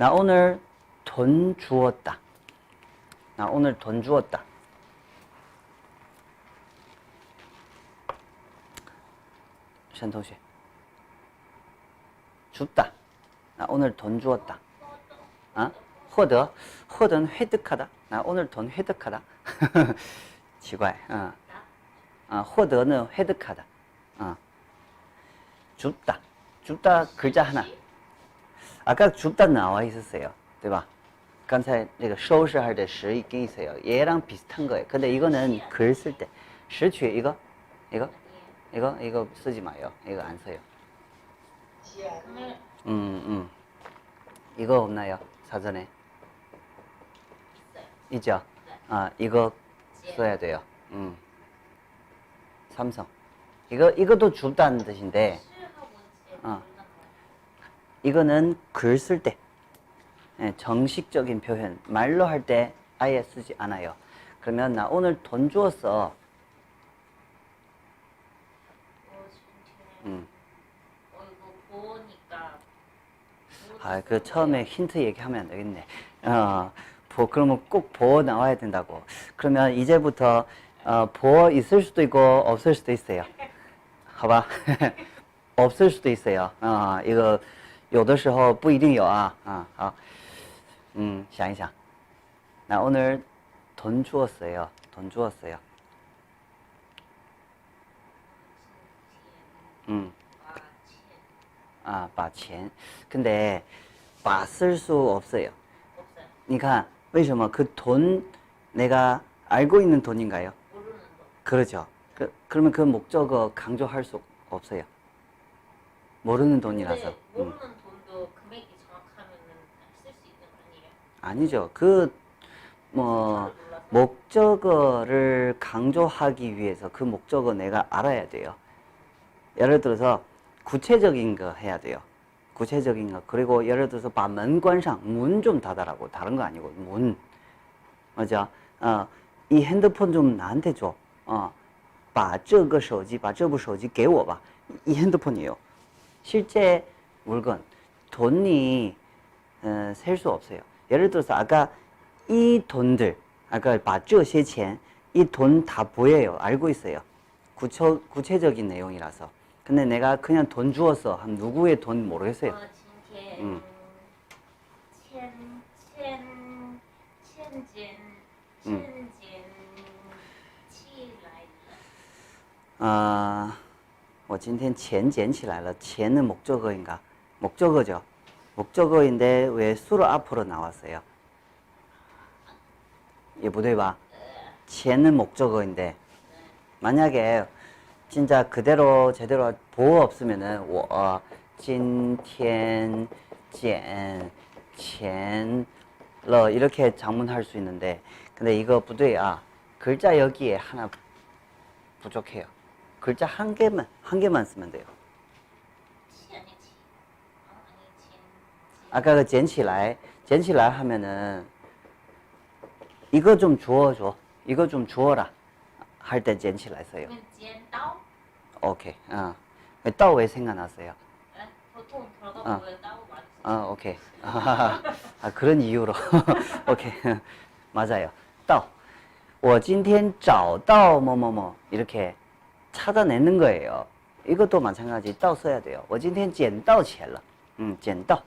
나 오늘 돈 주었다. 나 오늘 돈 주었다. 샨토시. 줍다. 나 오늘 돈 주었다. 어? 아? 허더. 허든 획득하다. 나 오늘 돈 획득하다. 奇怪. 어. 어 아, 허더는 획득하다. 어. 줍다. 줍다 글자 하나. 아까 줍다 나와 있었어요. 对吧? 刚才那个收拾할 때 시 있긴 있어요. 얘랑 비슷한 거예요. 근데 이거는 글 쓸 때. 시취 이거? 이거? 이거? 이거 쓰지 마요. 이거 안 써요. 음, 음. 이거 없나요? 사전에? 있죠? 아, 이거 써야 돼요. 음. 삼성. 이거, 이것도 줍다는 뜻인데, 어. 이거는 글 쓸 때, 예, 정식적인 표현, 말로 할 때 아예 쓰지 않아요. 그러면 나 오늘 돈 주었어. 음. 어, 이거 보니까 아, 그 처음에 힌트 얘기하면 안 되겠네. 어, 보, 그러면 꼭 보어 나와야 된다고. 그러면 이제부터 어, 보어 있을 수도 있고 없을 수도 있어요. 好吧? 없을 수도 있어요. 어, 이거 有的时候不一定有啊. 아, 好. 음, 想一想. 나 오늘 돈 주었어요. 돈 주었어요. 음. 아, 把钱. 근데 把쓸 수 없어요. 없어요. 你看为什么그 돈 내가 알고 있는 돈인가요? 모르는 거. 그렇죠. 그, 그러면 그 목적어 강조할 수 없어요. 모르는 돈이라서. 근데 음. 모르는 돈 아니에요? 아니죠. 그, 뭐, 숫자를 몰라서. 목적어를 강조하기 위해서 그 목적어 내가 알아야 돼요. 예를 들어서 구체적인 거 해야 돼요. 구체적인 거. 그리고 예를 들어서 바门 관상 문 좀 닫아라고 다른 거 아니고 문. 맞아. 어, 이 핸드폰 좀 나한테 줘. 어, 把这个手机,把这部手机给我吧. 이 핸드폰이에요. 실제 물건, 돈이 어, 셀 수 없어요. 예를 들어서 아까 이 돈들, 아까 把这些钱, 이 돈 다 보여요. 알고 있어요. 구체, 구체적인 내용이라서. 근데 내가 그냥 돈 주었어. 한 누구의 돈 모르겠어요. 我今天嗯欠欠欠钱嗯欠钱起来了。 아, 我今天钱捡起来了.钱은 목적어인가? 목적어죠. 목적어인데 왜 수로 앞으로 나왔어요? 예, 不对吧? 钱은 목적어인데 만약에 진짜 그대로 제대로 보호 없으면은 我今天捡钱了 이렇게 장문할 수 있는데 근데 이거 不对啊. 글자 여기에 하나 부족해요. 글자 한 개만 한 개만 쓰면 돼요. 아까 그 捡起来,捡起来 하면은 이거 좀 주워줘. 이거 좀 주워라. 할 때 捡起来 써요. 그러면 剪刀. 오케이. 어. 떠왜 생각났어요? 에? 보통 결과 아. 보여 따고 많이 쓰죠. 아, 오케이. 아, 그런 이유로. 오케이. 맞아요. 到. 我今天找到뭐뭐뭐 이렇게 찾아내는 거예요. 이것도 마찬가지. 到 써야 돼요. 我今天捡到钱了. 음, 捡到.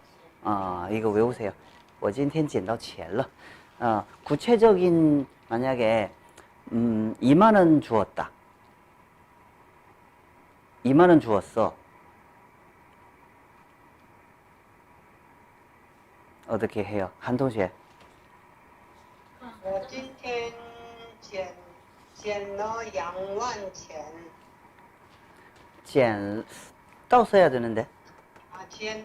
아, 이거 외우세요. 我今天捡到钱了. 어, 구체적인 만약에 음, 2만 원 주었다. 2만 원 주었어. 어떻게 해요? 한 동시에. 我今天捡捡了两万钱 捡, 또 써야 되는데. 啊，捡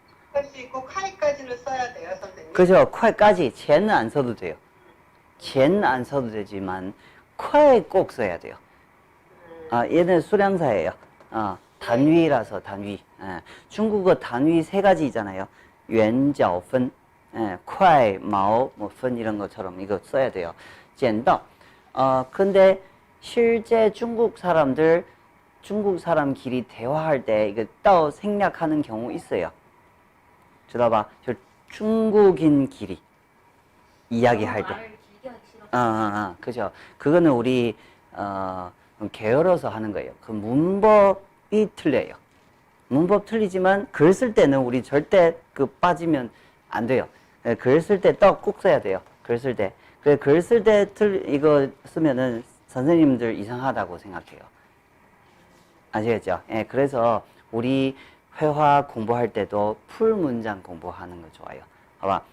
할 수 있고 카이까지는 써야 돼요, 선생님. 그죠? 콰까지 젠은 안 써도 돼요. 젠 안 써도 되지만 콰에 꼭 써야 돼요. 아, 얘는 수량사예요. 아, 단위라서 단위. 예. 중국어 단위 세 가지 있잖아요. 圆角分, 예, 快, 마오, 뭐, 분 이런 것처럼 이거 써야 돼요. 剪刀. 어, 근데 실제 중국 사람들 중국 사람끼리 대화할 때 이거 떠 생략하는 경우 있어요. 쳐다봐. 저 중국인 길이 이야기할 때. 아, 아, 아, 그죠. 그거는 우리 어, 게을러서 하는 거예요. 그 문법이 틀려요. 문법 틀리지만 글 쓸 때는 우리 절대 그 빠지면 안 돼요. 네, 글쓸 때 떡 꼭 써야 돼요. 글 쓸 때. 글쓸 때 틀 이거 쓰면은 선생님들 이상하다고 생각해요. 아시겠죠? 예, 그래서 우리 회화 공부할 때도 풀 문장 공부하는 거 좋아요. 봐봐.